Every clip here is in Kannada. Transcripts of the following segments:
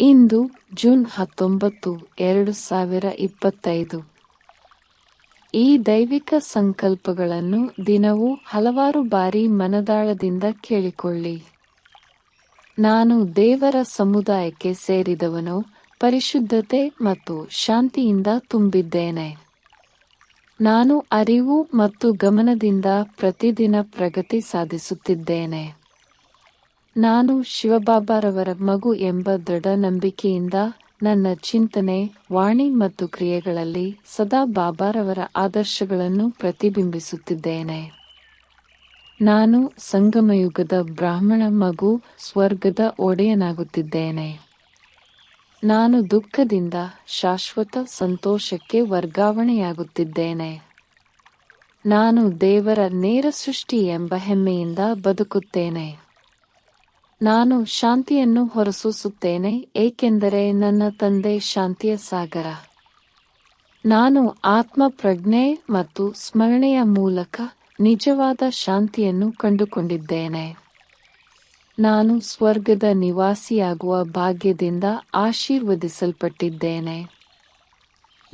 ಇಂದು ಜೂನ್ ಹತ್ತೊಂಬತ್ತು, ಎರಡು ಸಾವಿರ ಇಪ್ಪತ್ತೈದು. ಈ ದೈವಿಕ ಸಂಕಲ್ಪಗಳನ್ನು ದಿನವೂ ಹಲವಾರು ಬಾರಿ ಮನದಾಳದಿಂದ ಕೇಳಿಕೊಳ್ಳಿ. ನಾನು ದೇವರ ಸಮುದಾಯಕ್ಕೆ ಸೇರಿದವನು ಪರಿಶುದ್ಧತೆ ಮತ್ತು ಶಾಂತಿಯಿಂದ ತುಂಬಿದ್ದೇನೆ. ನಾನು ಅರಿವು ಮತ್ತು ಗಮನದಿಂದ ಪ್ರತಿದಿನ ಪ್ರಗತಿ ಸಾಧಿಸುತ್ತಿದ್ದೇನೆ. ನಾನು ಶಿವಬಾಬಾರವರ ಮಗು ಎಂಬ ದೃಢ ನಂಬಿಕೆಯಿಂದ ನನ್ನ ಚಿಂತನೆ, ವಾಣಿ ಮತ್ತು ಕ್ರಿಯೆಗಳಲ್ಲಿ ಸದಾ ಬಾಬಾರವರ ಆದರ್ಶಗಳನ್ನು ಪ್ರತಿಬಿಂಬಿಸುತ್ತಿದ್ದೇನೆ. ನಾನು ಸಂಗಮಯುಗದ ಬ್ರಾಹ್ಮಣ ಮಗು ಸ್ವರ್ಗದ ಒಡೆಯನಾಗುತ್ತಿದ್ದೇನೆ. ನಾನು ದುಃಖದಿಂದ ಶಾಶ್ವತ ಸಂತೋಷಕ್ಕೆ ವರ್ಗಾವಣೆಯಾಗುತ್ತಿದ್ದೇನೆ. ನಾನು ದೇವರ ನೇರ ಸೃಷ್ಟಿ ಎಂಬ ಹೆಮ್ಮೆಯಿಂದ ಬದುಕುತ್ತೇನೆ. ನಾನು ಶಾಂತಿಯನ್ನು ಹೊರಸೂಸುತ್ತೇನೆ, ಏಕೆಂದರೆ ನನ್ನ ತಂದೆ ಶಾಂತಿಯ ಸಾಗರ. ನಾನು ಆತ್ಮ ಪ್ರಜ್ಞೆ ಮತ್ತು ಸ್ಮರಣೆಯ ಮೂಲಕ ನಿಜವಾದ ಶಾಂತಿಯನ್ನು ಕಂಡುಕೊಂಡಿದ್ದೇನೆ. ನಾನು ಸ್ವರ್ಗದ ನಿವಾಸಿಯಾಗುವ ಭಾಗ್ಯದಿಂದ ಆಶೀರ್ವದಿಸಲ್ಪಟ್ಟಿದ್ದೇನೆ.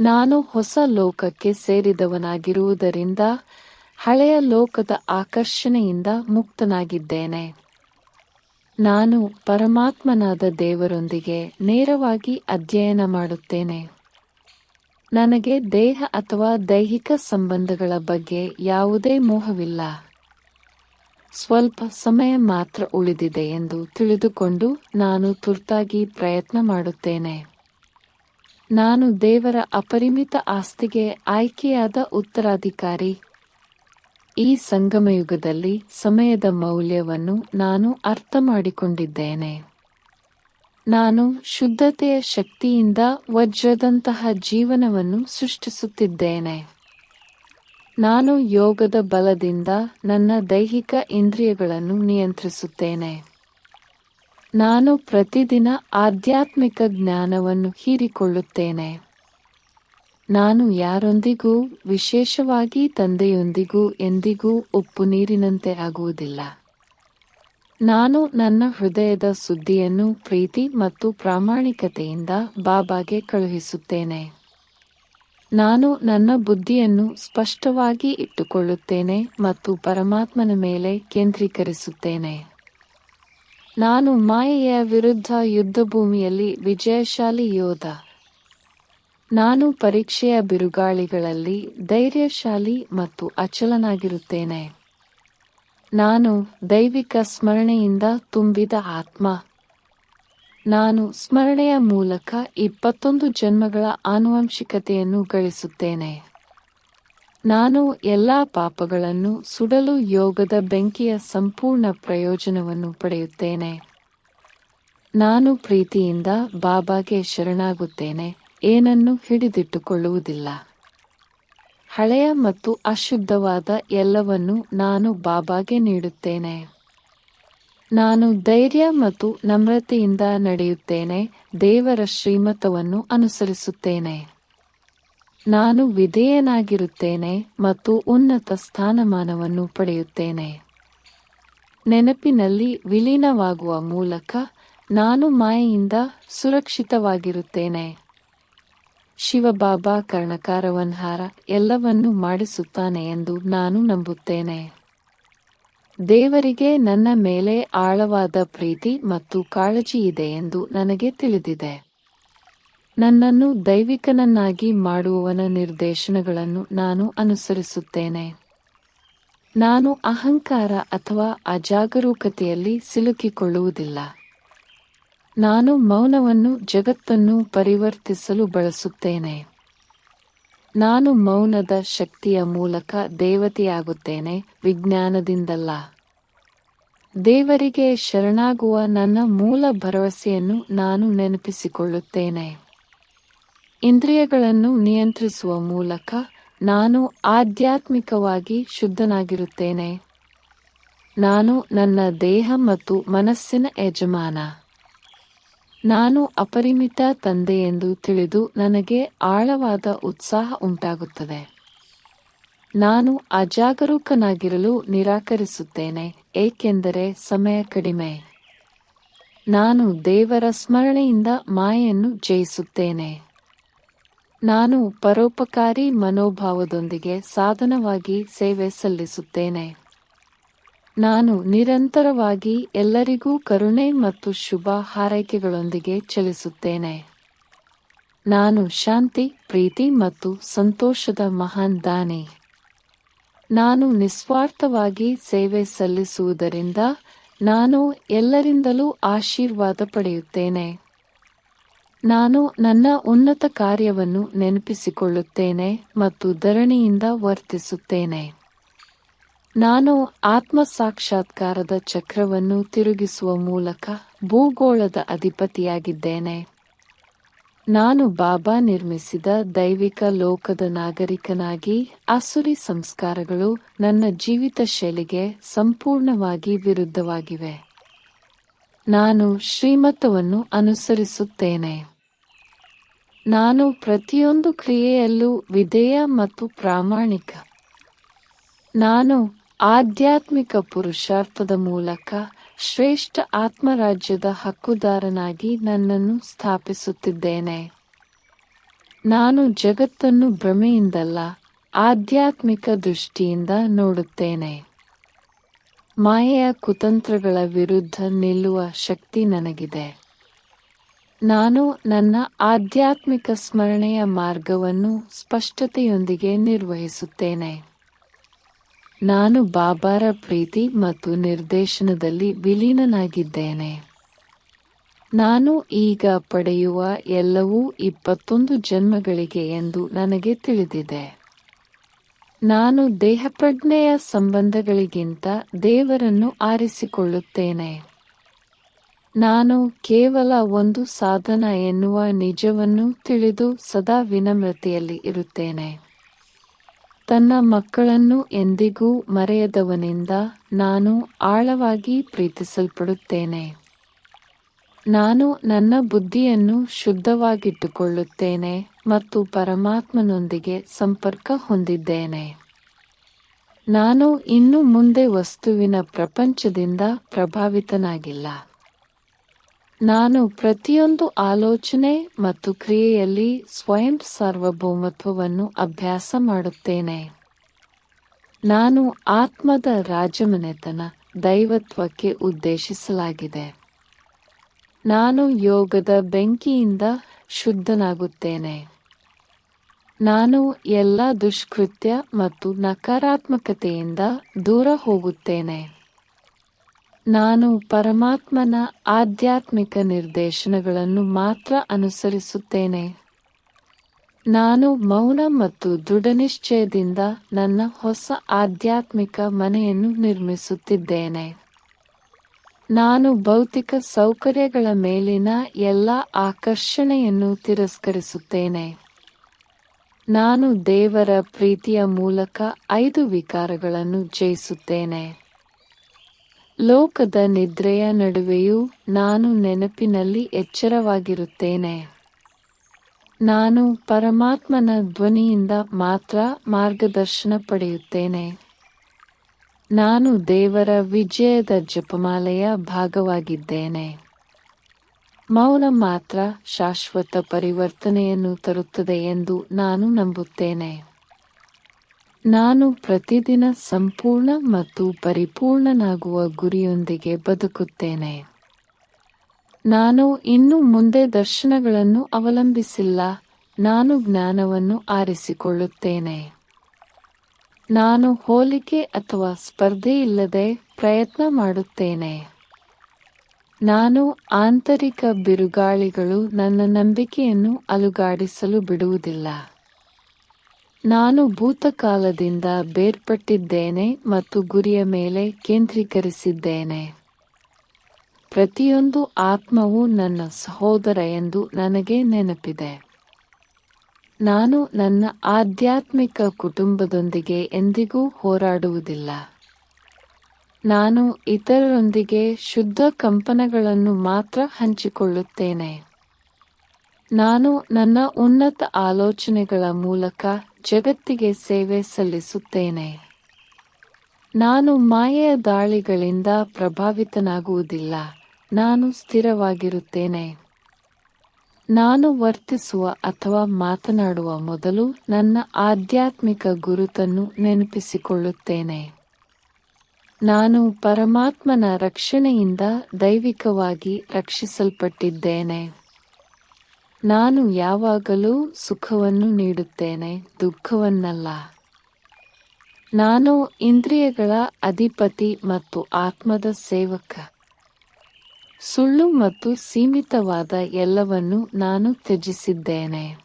ನಾನು ಹೊಸ ಲೋಕಕ್ಕೆ ಸೇರಿದವನಾಗಿರುವುದರಿಂದ ಹಳೆಯ ಲೋಕದ ಆಕರ್ಷಣೆಯಿಂದ ಮುಕ್ತನಾಗಿದ್ದೇನೆ. ನಾನು ಪರಮಾತ್ಮನಾದ ದೇವರೊಂದಿಗೆ ನೇರವಾಗಿ ಅಧ್ಯಯನ ಮಾಡುತ್ತೇನೆ. ನನಗೆ ದೇಹ ಅಥವಾ ದೈಹಿಕ ಸಂಬಂಧಗಳ ಬಗ್ಗೆ ಯಾವುದೇ ಮೋಹವಿಲ್ಲ. ಸ್ವಲ್ಪ ಸಮಯ ಮಾತ್ರ ಉಳಿದಿದೆ ಎಂದು ತಿಳಿದುಕೊಂಡು ನಾನು ತುರ್ತಾಗಿ ಪ್ರಯತ್ನ ಮಾಡುತ್ತೇನೆ. ನಾನು ದೇವರ ಅಪರಿಮಿತ ಆಸ್ತಿಗೆ ಆಯ್ಕೆಯಾದ ಉತ್ತರಾಧಿಕಾರಿ ಈ ಸಂಗಮಯುಗದಲ್ಲಿ ಸಮಯದ ಮೌಲ್ಯವನ್ನು ನಾನು ಅರ್ಥ ಮಾಡಿಕೊಂಡಿದ್ದೇನೆ ನಾನು ಶುದ್ಧತೆಯ ಶಕ್ತಿಯಿಂದ ವಜ್ರದಂತಹ ಜೀವನವನ್ನು ಸೃಷ್ಟಿಸುತ್ತಿದ್ದೇನೆ. ನಾನು ಯೋಗದ ಬಲದಿಂದ ನನ್ನ ದೈಹಿಕ ಇಂದ್ರಿಯಗಳನ್ನು ನಿಯಂತ್ರಿಸುತ್ತೇನೆ. ನಾನು ಪ್ರತಿದಿನ ಆಧ್ಯಾತ್ಮಿಕ ಜ್ಞಾನವನ್ನು ಹೀರಿಕೊಳ್ಳುತ್ತೇನೆ. ನಾನು ಯಾರೊಂದಿಗೂ, ವಿಶೇಷವಾಗಿ ತಂದೆಯೊಂದಿಗೂ ಎಂದಿಗೂ ಉಪ್ಪು ನೀರಿನಂತೆ ಆಗುವುದಿಲ್ಲ. ನಾನು ನನ್ನ ಹೃದಯದ ಸುದ್ದಿಯನ್ನು ಪ್ರೀತಿ ಮತ್ತು ಪ್ರಾಮಾಣಿಕತೆಯಿಂದ ಬಾಬಾಗೆ ಕಳುಹಿಸುತ್ತೇನೆ. ನಾನು ನನ್ನ ಬುದ್ಧಿಯನ್ನು ಸ್ಪಷ್ಟವಾಗಿ ಇಟ್ಟುಕೊಳ್ಳುತ್ತೇನೆ ಮತ್ತು ಪರಮಾತ್ಮನ ಮೇಲೆ ಕೇಂದ್ರೀಕರಿಸುತ್ತೇನೆ. ನಾನು ಮಾಯೆಯ ವಿರುದ್ಧ ಯುದ್ಧಭೂಮಿಯಲ್ಲಿ ವಿಜಯಶಾಲಿ ಯೋಧ. ನಾನು ಪರೀಕ್ಷೆಯ ಬಿರುಗಾಳಿಗಳಲ್ಲಿ ಧೈರ್ಯಶಾಲಿ ಮತ್ತು ಅಚಲನಾಗಿರುತ್ತೇನೆ. ನಾನು ದೈವಿಕ ಸ್ಮರಣೆಯಿಂದ ತುಂಬಿದ ಆತ್ಮ. ನಾನು ಸ್ಮರಣೆಯ ಮೂಲಕ ಇಪ್ಪತ್ತೊಂದು ಜನ್ಮಗಳ ಆನುವಂಶಿಕತೆಯನ್ನು ಗಳಿಸುತ್ತೇನೆ. ನಾನು ಎಲ್ಲಾ ಪಾಪಗಳನ್ನು ಸುಡಲು ಯೋಗದ ಬೆಂಕಿಯ ಸಂಪೂರ್ಣ ಪ್ರಯೋಜನವನ್ನು ಪಡೆಯುತ್ತೇನೆ. ನಾನು ಪ್ರೀತಿಯಿಂದ ಬಾಬಾಗೆ ಶರಣಾಗುತ್ತೇನೆ. ಏನನ್ನು ಹಿಡಿದಿಟ್ಟುಕೊಳ್ಳುವುದಿಲ್ಲ. ಹಳೆಯ ಮತ್ತು ಅಶುದ್ಧವಾದ ಎಲ್ಲವನ್ನು ನಾನು ಬಾಬಾಗೆ ನೀಡುತ್ತೇನೆ. ನಾನು ಧೈರ್ಯ ಮತ್ತು ನಮ್ರತೆಯಿಂದ ನಡೆಯುತ್ತೇನೆ, ದೇವರ ಶ್ರೀಮತವನ್ನು ಅನುಸರಿಸುತ್ತೇನೆ. ನಾನು ವಿಧೇಯನಾಗಿರುತ್ತೇನೆ ಮತ್ತು ಉನ್ನತ ಸ್ಥಾನಮಾನವನ್ನು ಪಡೆಯುತ್ತೇನೆ. ನೆನಪಿನಲ್ಲಿ ವಿಲೀನವಾಗುವ ಮೂಲಕ ನಾನು ಮಾಯೆಯಿಂದ ಸುರಕ್ಷಿತವಾಗಿರುತ್ತೇನೆ. ಶಿವಬಾಬಾ ಕರ್ಣಕಾರವನ್ಹಾರ ಎಲ್ಲವನ್ನೂ ಮಾಡಿಸುತ್ತಾನೆ ಎಂದು ನಾನು ನಂಬುತ್ತೇನೆ. ದೇವರಿಗೆ ನನ್ನ ಮೇಲೆ ಆಳವಾದ ಪ್ರೀತಿ ಮತ್ತು ಕಾಳಜಿ ಇದೆ ಎಂದು ನನಗೆ ತಿಳಿದಿದೆ. ನನ್ನನ್ನು ದೈವಿಕನನ್ನಾಗಿ ಮಾಡುವವನ ನಿರ್ದೇಶನಗಳನ್ನು ನಾನು ಅನುಸರಿಸುತ್ತೇನೆ. ನಾನು ಅಹಂಕಾರ ಅಥವಾ ಅಜಾಗರೂಕತೆಯಲ್ಲಿ ಸಿಲುಕಿಕೊಳ್ಳುವುದಿಲ್ಲ. ನಾನು ಮೌನವನ್ನು ಜಗತ್ತನ್ನು ಪರಿವರ್ತಿಸಲು ಬಳಸುತ್ತೇನೆ. ನಾನು ಮೌನದ ಶಕ್ತಿಯ ಮೂಲಕ ದೇವತೆಯಾಗುತ್ತೇನೆ, ವಿಜ್ಞಾನದಿಂದಲ್ಲ. ದೇವರಿಗೆ ಶರಣಾಗುವ ನನ್ನ ಮೂಲ ಭರವಸೆಯನ್ನು ನಾನು ನೆನಪಿಸಿಕೊಳ್ಳುತ್ತೇನೆ. ಇಂದ್ರಿಯಗಳನ್ನು ನಿಯಂತ್ರಿಸುವ ಮೂಲಕ ನಾನು ಆಧ್ಯಾತ್ಮಿಕವಾಗಿ ಶುದ್ಧನಾಗಿರುತ್ತೇನೆ. ನಾನು ನನ್ನ ದೇಹ ಮತ್ತು ಮನಸ್ಸಿನ ಯಜಮಾನ. ನಾನು ಅಪರಿಮಿತ ತಂದೆ ಎಂದು ತಿಳಿದು ನನಗೆ ಆಳವಾದ ಉತ್ಸಾಹ ಉಂಟಾಗುತ್ತದೆ. ನಾನು ಅಜಾಗರೂಕನಾಗಿರಲು ನಿರಾಕರಿಸುತ್ತೇನೆ, ಏಕೆಂದರೆ ಸಮಯ ಕಡಿಮೆ. ನಾನು ದೇವರ ಸ್ಮರಣೆಯಿಂದ ಮಾಯೆಯನ್ನು ಜಯಿಸುತ್ತೇನೆ. ನಾನು ಪರೋಪಕಾರಿ ಮನೋಭಾವದೊಂದಿಗೆ ಸಾಧನವಾಗಿ ಸೇವೆ ಸಲ್ಲಿಸುತ್ತೇನೆ. ನಾನು ನಿರಂತರವಾಗಿ ಎಲ್ಲರಿಗೂ ಕರುಣೆ ಮತ್ತು ಶುಭ ಹಾರೈಕೆಗಳೊಂದಿಗೆ ಚಲಿಸುತ್ತೇನೆ. ನಾನು ಶಾಂತಿ, ಪ್ರೀತಿ ಮತ್ತು ಸಂತೋಷದ ಮಹಾನ್ ದಾನಿ. ನಾನು ನಿಸ್ವಾರ್ಥವಾಗಿ ಸೇವೆ ಸಲ್ಲಿಸುವುದರಿಂದ ನಾನು ಎಲ್ಲರಿಂದಲೂ ಆಶೀರ್ವಾದ ಪಡೆಯುತ್ತೇನೆ. ನಾನು ನನ್ನ ಉನ್ನತ ಕಾರ್ಯವನ್ನು ನೆನಪಿಸಿಕೊಳ್ಳುತ್ತೇನೆ ಮತ್ತು ಧರಣಿಯಿಂದ ವರ್ತಿಸುತ್ತೇನೆ. ನಾನು ಆತ್ಮ ಸಾಕ್ಷಾತ್ಕಾರದ ಚಕ್ರವನ್ನು ತಿರುಗಿಸುವ ಮೂಲಕ ಭೂಗೋಳದ ಅಧಿಪತಿಯಾಗಿದ್ದೇನೆ. ನಾನು ಬಾಬಾ ನಿರ್ಮಿಸಿದ ದೈವಿಕ ಲೋಕದ ನಾಗರಿಕನಾಗಿ ಅಸುರಿ ಸಂಸ್ಕಾರಗಳು ನನ್ನ ಜೀವಿತ ಶೈಲಿಗೆ ಸಂಪೂರ್ಣವಾಗಿ ವಿರುದ್ಧವಾಗಿವೆ. ನಾನು ಶ್ರೀಮತವನ್ನು ಅನುಸರಿಸುತ್ತೇನೆ. ನಾನು ಪ್ರತಿಯೊಂದು ಕ್ರಿಯೆಯಲ್ಲೂ ವಿಧೇಯ ಮತ್ತು ಪ್ರಾಮಾಣಿಕ. ನಾನು ಆಧ್ಯಾತ್ಮಿಕ ಪುರುಷಾರ್ಥದ ಮೂಲಕ ಶ್ರೇಷ್ಠ ಆತ್ಮರಾಜ್ಯದ ಹಕ್ಕುದಾರನಾಗಿ ನನ್ನನ್ನು ಸ್ಥಾಪಿಸುತ್ತಿದ್ದೇನೆ. ನಾನು ಜಗತ್ತನ್ನು ಭ್ರಮೆಯಿಂದಲ್ಲ, ಆಧ್ಯಾತ್ಮಿಕ ದೃಷ್ಟಿಯಿಂದ ನೋಡುತ್ತೇನೆ. ಮಾಯೆಯ ಕುತಂತ್ರಗಳ ವಿರುದ್ಧ ನಿಲ್ಲುವ ಶಕ್ತಿ ನನಗಿದೆ. ನಾನು ನನ್ನ ಆಧ್ಯಾತ್ಮಿಕ ಸ್ಮರಣೆಯ ಮಾರ್ಗವನ್ನು ಸ್ಪಷ್ಟತೆಯೊಂದಿಗೆ ನಿರ್ವಹಿಸುತ್ತೇನೆ. ನಾನು ಬಾಬಾರ ಪ್ರೀತಿ ಮತ್ತು ನಿರ್ದೇಶನದಲ್ಲಿ ವಿಲೀನನಾಗಿದ್ದೇನೆ. ನಾನು ಈಗ ಪಡೆಯುವ ಎಲ್ಲವೂ ಇಪ್ಪತ್ತೊಂದು ಜನ್ಮಗಳಿಗೆ ಎಂದು ನನಗೆ ತಿಳಿದಿದೆ. ನಾನು ದೇಹಪ್ರಜ್ಞೆಯ ಸಂಬಂಧಗಳಿಗಿಂತ ದೇವರನ್ನು ಆರಿಸಿಕೊಳ್ಳುತ್ತೇನೆ. ನಾನು ಕೇವಲ ಒಂದು ಸಾಧನ ಎನ್ನುವ ನಿಜವನ್ನು ತಿಳಿದು ಸದಾ ವಿನಮ್ರತೆಯಲ್ಲಿ ಇರುತ್ತೇನೆ. ತನ್ನ ಮಕ್ಕಳನ್ನು ಎಂದಿಗೂ ಮರೆಯದವನಿಂದ ನಾನು ಆಳವಾಗಿ ಪ್ರೀತಿಸಲ್ಪಡುತ್ತೇನೆ. ನಾನು ನನ್ನ ಬುದ್ಧಿಯನ್ನು ಶುದ್ಧವಾಗಿಟ್ಟುಕೊಳ್ಳುತ್ತೇನೆ ಮತ್ತು ಪರಮಾತ್ಮನೊಂದಿಗೆ ಸಂಪರ್ಕ ಹೊಂದಿದ್ದೇನೆ. ನಾನು ಇನ್ನು ಮುಂದೆ ವಸ್ತುವಿನ ಪ್ರಪಂಚದಿಂದ ಪ್ರಭಾವಿತನಾಗಿಲ್ಲ. ನಾನು ಪ್ರತಿಯೊಂದು ಆಲೋಚನೆ ಮತ್ತು ಕ್ರಿಯೆಯಲ್ಲಿ ಸ್ವಯಂ ಸಾರ್ವಭೌಮತ್ವವನ್ನು ಅಭ್ಯಾಸ ಮಾಡುತ್ತೇನೆ. ನಾನು ಆತ್ಮದ ರಾಜಮನೆತನ ದೈವತ್ವಕ್ಕೆ ಉದ್ದೇಶಿಸಲಾಗಿದೆ. ನಾನು ಯೋಗದ ಬೆಂಕಿಯಿಂದ ಶುದ್ಧನಾಗುತ್ತೇನೆ. ನಾನು ಎಲ್ಲ ದುಷ್ಕೃತ್ಯ ಮತ್ತು ನಕಾರಾತ್ಮಕತೆಯಿಂದ ದೂರ ಹೋಗುತ್ತೇನೆ. ನಾನು ಪರಮಾತ್ಮನ ಆಧ್ಯಾತ್ಮಿಕ ನಿರ್ದೇಶನಗಳನ್ನು ಮಾತ್ರ ಅನುಸರಿಸುತ್ತೇನೆ. ನಾನು ಮೌನ ಮತ್ತು ದೃಢನಿಶ್ಚಯದಿಂದ ನನ್ನ ಹೊಸ ಆಧ್ಯಾತ್ಮಿಕ ಮನೆಯನ್ನು ನಿರ್ಮಿಸುತ್ತಿದ್ದೇನೆ. ನಾನು ಭೌತಿಕ ಸೌಕರ್ಯಗಳ ಮೇಲಿನ ಎಲ್ಲ ಆಕರ್ಷಣೆಯನ್ನು ತಿರಸ್ಕರಿಸುತ್ತೇನೆ. ನಾನು ದೇವರ ಪ್ರೀತಿಯ ಮೂಲಕ ಐದು ವಿಕಾರಗಳನ್ನು ಜಯಿಸುತ್ತೇನೆ. ಲೋಕದ ನಿದ್ರೆಯ ನಡುವೆಯೂ ನಾನು ನೆನಪಿನಲ್ಲಿ ಎಚ್ಚರವಾಗಿರುತ್ತೇನೆ. ನಾನು ಪರಮಾತ್ಮನ ಧ್ವನಿಯಿಂದ ಮಾತ್ರ ಮಾರ್ಗದರ್ಶನ ಪಡೆಯುತ್ತೇನೆ. ನಾನು ದೇವರ ವಿಜಯದ ಜಪಮಾಲೆಯ ಭಾಗವಾಗಿದ್ದೇನೆ. ಮೌನ ಮಾತ್ರ ಶಾಶ್ವತ ಪರಿವರ್ತನೆಯನ್ನು ತರುತ್ತದೆ ಎಂದು ನಾನು ನಂಬುತ್ತೇನೆ. ನಾನು ಪ್ರತಿದಿನ ಸಂಪೂರ್ಣ ಮತ್ತು ಪರಿಪೂರ್ಣನಾಗುವ ಗುರಿಯೊಂದಿಗೆ ಬದುಕುತ್ತೇನೆ. ನಾನು ಇನ್ನು ಮುಂದೆ ದರ್ಶನಗಳನ್ನು ಅವಲಂಬಿಸಿಲ್ಲ. ನಾನು ಜ್ಞಾನವನ್ನು ಆರಿಸಿಕೊಳ್ಳುತ್ತೇನೆ. ನಾನು ಹೋಲಿಕೆ ಅಥವಾ ಸ್ಪರ್ಧೆ ಇಲ್ಲದೆ ಪ್ರಯತ್ನ ಮಾಡುತ್ತೇನೆ. ನಾನು ಆಂತರಿಕ ಬಿರುಗಾಳಿಗಳು ನನ್ನ ನಂಬಿಕೆಯನ್ನು ಅಲುಗಾಡಿಸಲು ಬಿಡುವುದಿಲ್ಲ. ನಾನು ಭೂತಕಾಲದಿಂದ ಬೇರ್ಪಟ್ಟಿದ್ದೇನೆ ಮತ್ತು ಗುರಿಯ ಮೇಲೆ ಕೇಂದ್ರೀಕರಿಸಿದ್ದೇನೆ. ಪ್ರತಿಯೊಂದು ಆತ್ಮವು ನನ್ನ ಸಹೋದರ ಎಂದು ನನಗೆ ನೆನಪಿದೆ. ನಾನು ನನ್ನ ಆಧ್ಯಾತ್ಮಿಕ ಕುಟುಂಬದೊಂದಿಗೆ ಎಂದಿಗೂ ಹೋರಾಡುವುದಿಲ್ಲ. ನಾನು ಇತರರೊಂದಿಗೆ ಶುದ್ಧ ಕಂಪನಗಳನ್ನು ಮಾತ್ರ ಹಂಚಿಕೊಳ್ಳುತ್ತೇನೆ. ನಾನು ನನ್ನ ಉನ್ನತ ಆಲೋಚನೆಗಳ ಮೂಲಕ ಜಗತ್ತಿಗೆ ಸೇವೆ ಸಲ್ಲಿಸುತ್ತೇನೆ. ನಾನು ಮಾಯೆಯ ದಾಳಿಗಳಿಂದ ಪ್ರಭಾವಿತನಾಗುವುದಿಲ್ಲ. ನಾನು ಸ್ಥಿರವಾಗಿರುತ್ತೇನೆ. ನಾನು ವರ್ತಿಸುವ ಅಥವಾ ಮಾತನಾಡುವ ಮೊದಲು ನನ್ನ ಆಧ್ಯಾತ್ಮಿಕ ಗುರುತನ್ನು ನೆನಪಿಸಿಕೊಳ್ಳುತ್ತೇನೆ. ನಾನು ಪರಮಾತ್ಮನ ರಕ್ಷಣೆಯಿಂದ ದೈವಿಕವಾಗಿ ರಕ್ಷಿಸಲ್ಪಟ್ಟಿದ್ದೇನೆ. ನಾನು ಯಾವಾಗಲೂ ಸುಖವನ್ನು ನೀಡುತ್ತೇನೆ, ದುಃಖವನ್ನಲ್ಲ. ನಾನು ಇಂದ್ರಿಯಗಳ ಅಧಿಪತಿ ಮತ್ತು ಆತ್ಮದ ಸೇವಕ. ಸುಳ್ಳು ಮತ್ತು ಸೀಮಿತವಾದ ಎಲ್ಲವನ್ನು ನಾನು ತ್ಯಜಿಸಿದ್ದೇನೆ.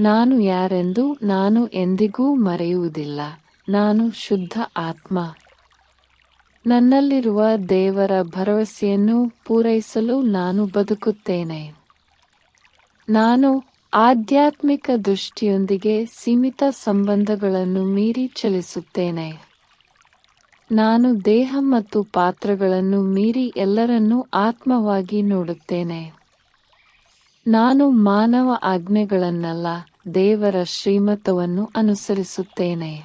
ನಾನು ಯಾರೆಂದು ನಾನು ಎಂದಿಗೂ ಮರೆಯುವುದಿಲ್ಲ. ನಾನು ಶುದ್ಧ ಆತ್ಮ. ನನ್ನಲ್ಲಿರುವ ದೇವರ ಭರವಸೆಯನ್ನು ಪೂರೈಸಲು ನಾನು ಬದುಕುತ್ತೇನೆ. ನಾನು ಆಧ್ಯಾತ್ಮಿಕ ದೃಷ್ಟಿಯೊಂದಿಗೆ ಸೀಮಿತ ಸಂಬಂಧಗಳನ್ನು ಮೀರಿ ಚಲಿಸುತ್ತೇನೆ. ನಾನು ದೇಹ ಮತ್ತು ಪಾತ್ರಗಳನ್ನು ಮೀರಿ ಎಲ್ಲರನ್ನೂ ಆತ್ಮವಾಗಿ ನೋಡುತ್ತೇನೆ. ನಾನು ಮಾನವ ಆಜ್ಞೆಗಳನ್ನಲ್ಲ, ದೇವರ ಶ್ರೀಮತವನ್ನು ಅನುಸರಿಸುತ್ತೇನೆ.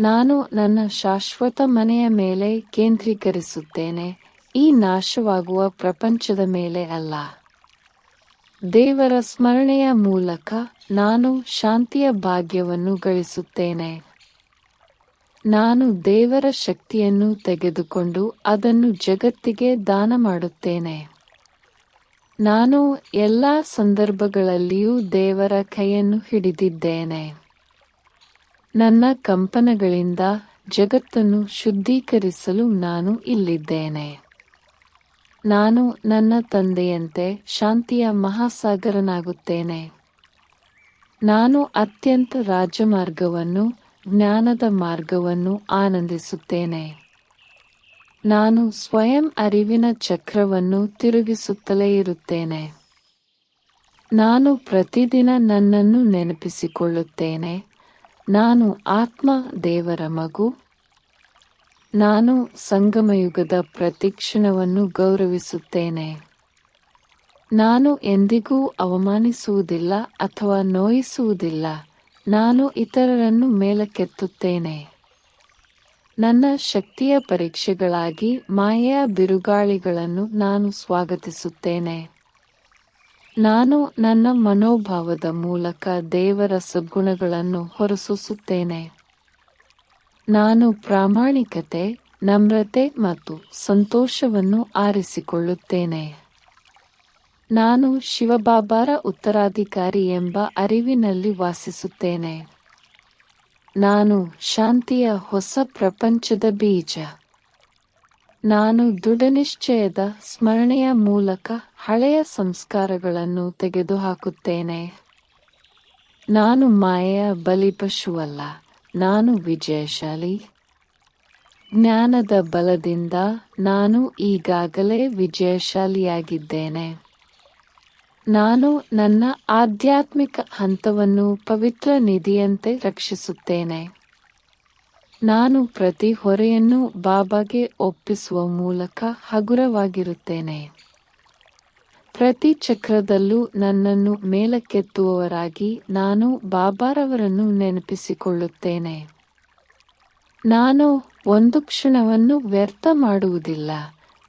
ನಾನು ನನ್ನ ಶಾಶ್ವತ ಮನೆಯ ಮೇಲೆ ಕೇಂದ್ರೀಕರಿಸುತ್ತೇನೆ, ಈ ನಾಶವಾಗುವ ಪ್ರಪಂಚದ ಮೇಲೆ ಅಲ್ಲ. ದೇವರ ಸ್ಮರಣೆಯ ಮೂಲಕ ನಾನು ಶಾಂತಿಯ ಭಾಗ್ಯವನ್ನು ಗಳಿಸುತ್ತೇನೆ. ನಾನು ದೇವರ ಶಕ್ತಿಯನ್ನು ತೆಗೆದುಕೊಂಡು ಅದನ್ನು ಜಗತ್ತಿಗೆ ದಾನ ಮಾಡುತ್ತೇನೆ. ನಾನು ಎಲ್ಲ ಸಂದರ್ಭಗಳಲ್ಲಿಯೂ ದೇವರ ಕೈಯನ್ನು ಹಿಡಿದಿದ್ದೇನೆ. ನನ್ನ ಕಂಪನಗಳಿಂದ ಜಗತ್ತನ್ನು ಶುದ್ಧೀಕರಿಸಲು ನಾನು ಇಲ್ಲಿದ್ದೇನೆ. ನಾನು ನನ್ನ ತಂದೆಯಂತೆ ಶಾಂತಿಯ ಮಹಾಸಾಗರನಾಗುತ್ತೇನೆ. ನಾನು ಅತ್ಯಂತ ರಾಜಮಾರ್ಗವನ್ನು, ಜ್ಞಾನದ ಮಾರ್ಗವನ್ನು ಆನಂದಿಸುತ್ತೇನೆ. ನಾನು ಸ್ವಯಂ ಅರಿವಿನ ಚಕ್ರವನ್ನು ತಿರುಗಿಸುತ್ತಲೇ ಇರುತ್ತೇನೆ. ನಾನು ಪ್ರತಿದಿನ ನನ್ನನ್ನು ನೆನಪಿಸಿಕೊಳ್ಳುತ್ತೇನೆ. ನಾನು ಆತ್ಮ ದೇವರ ಮಗು ನಾನು ಸಂಗಮಯುಗದ ಪ್ರತಿಕ್ಷಣವನ್ನು ಗೌರವಿಸುತ್ತೇನೆ. ನಾನು ಎಂದಿಗೂ ಅವಮಾನಿಸುವುದಿಲ್ಲ ಅಥವಾ ನೋಯಿಸುವುದಿಲ್ಲ. ನಾನು ಇತರರನ್ನು ಮೇಲಕ್ಕೆತ್ತುತ್ತೇನೆ. ನನ್ನ ಶಕ್ತಿಯ ಪರೀಕ್ಷೆಗಳಾಗಿ ಮಾಯೆಯ ಬಿರುಗಾಳಿಗಳನ್ನು ನಾನು ಸ್ವಾಗತಿಸುತ್ತೇನೆ. ನಾನು ನನ್ನ ಮನೋಭಾವದ ಮೂಲಕ ದೇವರ ಸದ್ಗುಣಗಳನ್ನು ಹೊರಸೂಸುತ್ತೇನೆ. ನಾನು ಪ್ರಾಮಾಣಿಕತೆ, ನಮ್ರತೆ ಮತ್ತು ಸಂತೋಷವನ್ನು ಆರಿಸಿಕೊಳ್ಳುತ್ತೇನೆ. ನಾನು ಶಿವಬಾಬಾರ ಉತ್ತರಾಧಿಕಾರಿ ಎಂಬ ಅರಿವಿನಲ್ಲಿ ವಾಸಿಸುತ್ತೇನೆ. ನಾನು ಶಾಂತಿಯ ಹೊಸ ಪ್ರಪಂಚದ ಬೀಜ. ನಾನು ದೃಢನಿಶ್ಚಯದ ಸ್ಮರಣೆಯ ಮೂಲಕ ಹಳೆಯ ಸಂಸ್ಕಾರಗಳನ್ನು ತೆಗೆದುಹಾಕುತ್ತೇನೆ. ನಾನು ಮಾಯೆಯ ಬಲಿಪಶುವಲ್ಲ. ನಾನು ವಿಜಯಶಾಲಿ ಜ್ಞಾನದ ಬಲದಿಂದ ನಾನು ಈಗಾಗಲೇ ವಿಜಯಶಾಲಿಯಾಗಿದ್ದೇನೆ ನಾನು ನನ್ನ ಆಧ್ಯಾತ್ಮಿಕ ಹಂತವನ್ನು ಪವಿತ್ರ ನಿಧಿಯಂತೆ ರಕ್ಷಿಸುತ್ತೇನೆ. ನಾನು ಪ್ರತಿ ಹೊರೆಯನ್ನು ಬಾಬಾಗೆ ಒಪ್ಪಿಸುವ ಮೂಲಕ ಹಗುರವಾಗಿರುತ್ತೇನೆ. ಪ್ರತಿ ಚಕ್ರದಲ್ಲೂ ನನ್ನನ್ನು ಮೇಲಕ್ಕೆತ್ತುವವರಾಗಿ ನಾನು ಬಾಬಾರವರನ್ನು ನೆನಪಿಸಿಕೊಳ್ಳುತ್ತೇನೆ. ನಾನು ಒಂದು ಕ್ಷಣವನ್ನು ವ್ಯರ್ಥ ಮಾಡುವುದಿಲ್ಲ.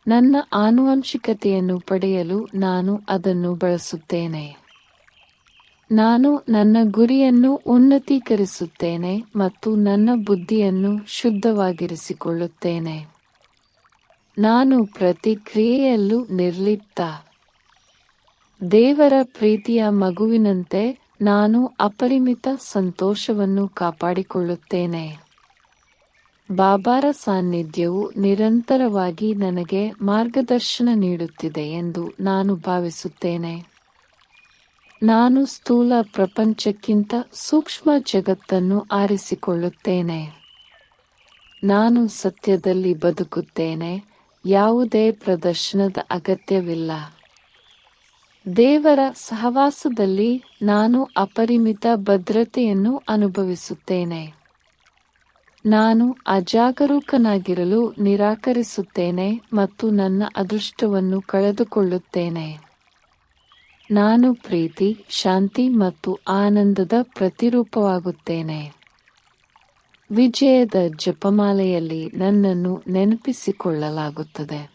ನನ್ನ ಆನುವಂಶಿಕತೆಯನ್ನು ಪಡೆಯಲು ನಾನು ಅದನ್ನು ಬಳಸುತ್ತೇನೆ. ನಾನು ನನ್ನ ಗುರಿಯನ್ನು ಉನ್ನತೀಕರಿಸುತ್ತೇನೆ ಮತ್ತು ನನ್ನ ಬುದ್ಧಿಯನ್ನು ಶುದ್ಧವಾಗಿರಿಸಿಕೊಳ್ಳುತ್ತೇನೆ. ನಾನು ಪ್ರತಿ ಕ್ರಿಯೆಯಲ್ಲೂ ನಿರ್ಲಿಪ್ತ. ದೇವರ ಪ್ರೀತಿಯ ಮಗುವಿನಂತೆ ನಾನು ಅಪರಿಮಿತ ಸಂತೋಷವನ್ನು ಕಾಪಾಡಿಕೊಳ್ಳುತ್ತೇನೆ. ಬಾಬಾರ ಸಾನ್ನಿಧ್ಯವು ನಿರಂತರವಾಗಿ ನನಗೆ ಮಾರ್ಗದರ್ಶನ ನೀಡುತ್ತಿದೆ ಎಂದು ನಾನು ಭಾವಿಸುತ್ತೇನೆ. ನಾನು ಸ್ಥೂಲ ಪ್ರಪಂಚಕ್ಕಿಂತ ಸೂಕ್ಷ್ಮ ಜಗತ್ತನ್ನು ಆರಿಸಿಕೊಳ್ಳುತ್ತೇನೆ. ನಾನು ಸತ್ಯದಲ್ಲಿ ಬದುಕುತ್ತೇನೆ, ಯಾವುದೇ ಪ್ರದರ್ಶನದ ಅಗತ್ಯವಿಲ್ಲ. ದೇವರ ಸಹವಾಸದಲ್ಲಿ ನಾನು ಅಪರಿಮಿತ ಭದ್ರತೆಯನ್ನು ಅನುಭವಿಸುತ್ತೇನೆ. ನಾನು ಅಜಾಗರೂಕನಾಗಿರಲು ನಿರಾಕರಿಸುತ್ತೇನೆ ಮತ್ತು ನನ್ನ ಅದೃಷ್ಟವನ್ನು ಕಳೆದುಕೊಳ್ಳುತ್ತೇನೆ. ನಾನು ಪ್ರೀತಿ, ಶಾಂತಿ ಮತ್ತು ಆನಂದದ ಪ್ರತಿರೂಪವಾಗುತ್ತೇನೆ. ವಿಜಯದ ಜಪಮಾಲೆಯಲ್ಲಿ ನನ್ನನ್ನು ನೆನಪಿಸಿಕೊಳ್ಳಲಾಗುತ್ತದೆ.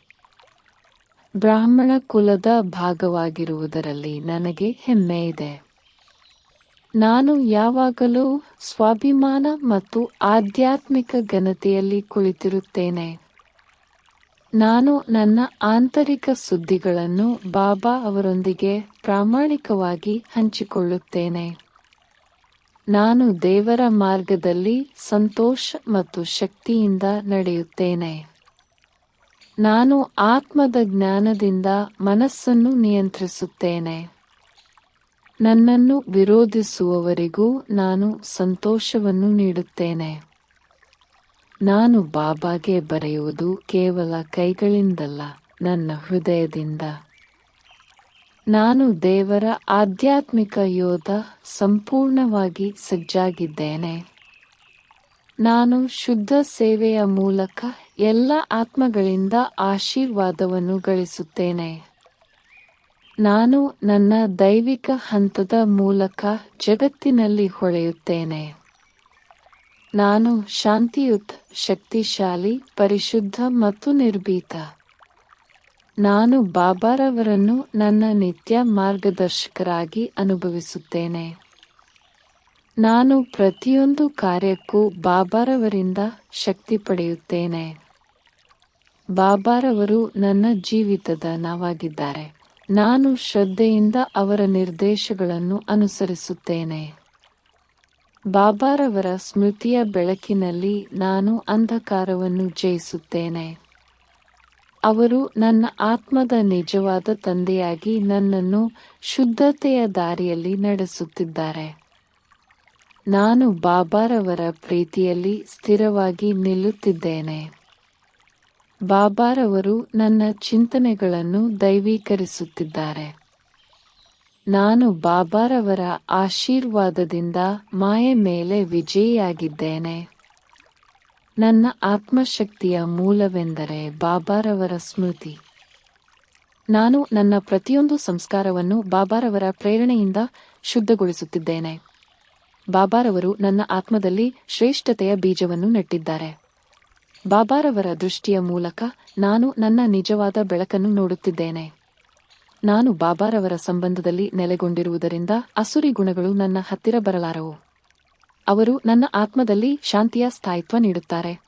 ಬ್ರಾಹ್ಮಣ ಕುಲದ ಭಾಗವಾಗಿರುವುದರಲ್ಲಿ ನನಗೆ ಹೆಮ್ಮೆ ಇದೆ. ನಾನು ಯಾವಾಗಲೂ ಸ್ವಾಭಿಮಾನ ಮತ್ತು ಆಧ್ಯಾತ್ಮಿಕ ಘನತೆಯಲ್ಲಿ ಕುಳಿತಿರುತ್ತೇನೆ. ನಾನು ನನ್ನ ಆಂತರಿಕ ಸುದ್ದಿಗಳನ್ನು ಬಾಬಾ ಅವರೊಂದಿಗೆ ಪ್ರಾಮಾಣಿಕವಾಗಿ ಹಂಚಿಕೊಳ್ಳುತ್ತೇನೆ. ನಾನು ದೇವರ ಮಾರ್ಗದಲ್ಲಿ ಸಂತೋಷ ಮತ್ತು ಶಕ್ತಿಯಿಂದ ನಡೆಯುತ್ತೇನೆ. ನಾನು ಆತ್ಮದ ಜ್ಞಾನದಿಂದ ಮನಸ್ಸನ್ನು ನಿಯಂತ್ರಿಸುತ್ತೇನೆ. ನನ್ನನ್ನು ವಿರೋಧಿಸುವವರಿಗೂ ನಾನು ಸಂತೋಷವನ್ನು ನೀಡುತ್ತೇನೆ. ನಾನು ಬಾಬಾಗೆ ಬರೆಯುವುದು ಕೇವಲ ಕೈಗಳಿಂದಲ್ಲ, ನನ್ನ ಹೃದಯದಿಂದ. ನಾನು ದೇವರ ಆಧ್ಯಾತ್ಮಿಕ ಯೋಧ, ಸಂಪೂರ್ಣವಾಗಿ ಸಜ್ಜಾಗಿದ್ದೇನೆ. ನಾನು ಶುದ್ಧ ಸೇವೆಯ ಮೂಲಕ ಎಲ್ಲ ಆತ್ಮಗಳಿಂದ ಆಶೀರ್ವಾದವನ್ನು ಗಳಿಸುತ್ತೇನೆ. ನಾನು ನನ್ನ ದೈವಿಕ ಹಂತದ ಮೂಲಕ ಜಗತ್ತಿನಲ್ಲಿ ಹೊಳೆಯುತ್ತೇನೆ. ನಾನು ಶಾಂತಿಯುತ, ಶಕ್ತಿಶಾಲಿ, ಪರಿಶುದ್ಧ ಮತ್ತು ನಿರ್ಭೀತ. ನಾನು ಬಾಬಾರವರನ್ನು ನನ್ನ ನಿತ್ಯ ಮಾರ್ಗದರ್ಶಕರಾಗಿ ಅನುಭವಿಸುತ್ತೇನೆ. ನಾನು ಪ್ರತಿಯೊಂದು ಕಾರ್ಯಕ್ಕೂ ಬಾಬಾರವರಿಂದ ಶಕ್ತಿ ಪಡೆಯುತ್ತೇನೆ. ಬಾಬಾರವರು ನನ್ನ ಜೀವಿತದ ನಾವಾಗಿದ್ದಾರೆ. ನಾನು ಶ್ರದ್ಧೆಯಿಂದ ಅವರ ನಿರ್ದೇಶಗಳನ್ನು ಅನುಸರಿಸುತ್ತೇನೆ. ಬಾಬಾರವರ ಸ್ಮೃತಿಯ ಬೆಳಕಿನಲ್ಲಿ ನಾನು ಅಂಧಕಾರವನ್ನು ಜಯಿಸುತ್ತೇನೆ. ಅವರು ನನ್ನ ಆತ್ಮದ ನಿಜವಾದ ತಂದೆಯಾಗಿ ನನ್ನನ್ನು ಶುದ್ಧತೆಯ ದಾರಿಯಲ್ಲಿ ನಡೆಸುತ್ತಿದ್ದಾರೆ. ನಾನು ಬಾಬಾರವರ ಪ್ರೀತಿಯಲ್ಲಿ ಸ್ಥಿರವಾಗಿ ನಿಲ್ಲುತ್ತಿದ್ದೇನೆ. ಬಾಬಾರವರು ನನ್ನ ಚಿಂತನೆಗಳನ್ನು ದೈವೀಕರಿಸುತ್ತಿದ್ದಾರೆ. ನಾನು ಬಾಬಾರವರ ಆಶೀರ್ವಾದದಿಂದ ಮಾಯೆ ಮೇಲೆ ವಿಜಯಿಯಾಗಿದ್ದೇನೆ. ನನ್ನ ಆತ್ಮಶಕ್ತಿಯ ಮೂಲವೆಂದರೆ ಬಾಬಾರವರ ಸ್ಮೃತಿ. ನಾನು ನನ್ನ ಪ್ರತಿಯೊಂದು ಸಂಸ್ಕಾರವನ್ನು ಬಾಬಾರವರ ಪ್ರೇರಣೆಯಿಂದ ಶುದ್ಧಗೊಳಿಸುತ್ತಿದ್ದೇನೆ. ಬಾಬಾರವರು ನನ್ನ ಆತ್ಮದಲ್ಲಿ ಶ್ರೇಷ್ಠತೆಯ ಬೀಜವನ್ನು ನೆಟ್ಟಿದ್ದಾರೆ. ಬಾಬಾರವರ ದೃಷ್ಟಿಯ ಮೂಲಕ ನಾನು ನನ್ನ ನಿಜವಾದ ಬೆಳಕನ್ನು ನೋಡುತ್ತಿದ್ದೇನೆ. ನಾನು ಬಾಬಾರವರ ಸಂಬಂಧದಲ್ಲಿ ನೆಲೆಗೊಂಡಿರುವುದರಿಂದ ಅಸುರಿ ಗುಣಗಳು ನನ್ನ ಹತ್ತಿರ ಬರಲಾರವು. ಅವರು ನನ್ನ ಆತ್ಮದಲ್ಲಿ ಶಾಂತಿಯ ಸ್ಥಾಯಿತ್ವ ನೀಡುತ್ತಾರೆ.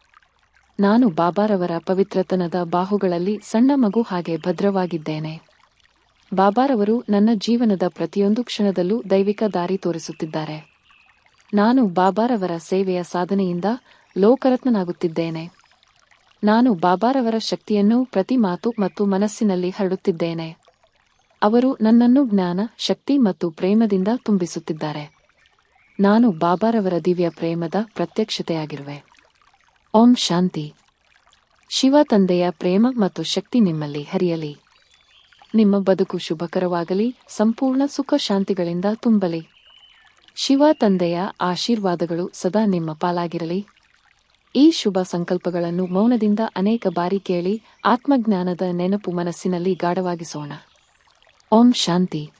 ನಾನು ಬಾಬಾರವರ ಪವಿತ್ರತನದ ಬಾಹುಗಳಲ್ಲಿ ಸಣ್ಣ ಮಗು ಹಾಗೆ ಭದ್ರವಾಗಿದ್ದೇನೆ. ಬಾಬಾರವರು ನನ್ನ ಜೀವನದ ಪ್ರತಿಯೊಂದು ಕ್ಷಣದಲ್ಲೂ ದೈವಿಕ ದಾರಿ ತೋರಿಸುತ್ತಿದ್ದಾರೆ. ನಾನು ಬಾಬಾರವರ ಸೇವೆಯ ಸಾಧನೆಯಿಂದ ಲೋಕರತ್ನನಾಗುತ್ತಿದ್ದೇನೆ. ನಾನು ಬಾಬಾರವರ ಶಕ್ತಿಯನ್ನು ಪ್ರತಿ ಮಾತು ಮತ್ತು ಮನಸ್ಸಿನಲ್ಲಿ ಹರಡುತ್ತಿದ್ದೇನೆ. ಅವರು ನನ್ನನ್ನು ಜ್ಞಾನ, ಶಕ್ತಿ ಮತ್ತು ಪ್ರೇಮದಿಂದ ತುಂಬಿಸುತ್ತಿದ್ದಾರೆ. ನಾನು ಬಾಬಾರವರ ದಿವ್ಯ ಪ್ರೇಮದ ಪ್ರತ್ಯಕ್ಷತೆಯಾಗಿರುವೆ. ಓಂ ಶಾಂತಿ. ಶಿವ ತಂದೆಯ ಪ್ರೇಮ ಮತ್ತು ಶಕ್ತಿ ನಿಮ್ಮಲ್ಲಿ ಹರಿಯಲಿ. ನಿಮ್ಮ ಬದುಕು ಶುಭಕರವಾಗಲಿ, ಸಂಪೂರ್ಣ ಸುಖ ಶಾಂತಿಗಳಿಂದ ತುಂಬಲಿ. ಶಿವ ತಂದೆಯ ಆಶೀರ್ವಾದಗಳು ಸದಾ ನಿಮ್ಮ ಪಾಲಾಗಿರಲಿ. ಈ ಶುಭ ಸಂಕಲ್ಪಗಳನ್ನು ಮೌನದಿಂದ ಅನೇಕ ಬಾರಿ ಕೇಳಿ ಆತ್ಮಜ್ಞಾನದ ನೆನಪು ಮನಸ್ಸಿನಲ್ಲಿ ಗಾಢವಾಗಿಸೋಣ. ಓಂ ಶಾಂತಿ.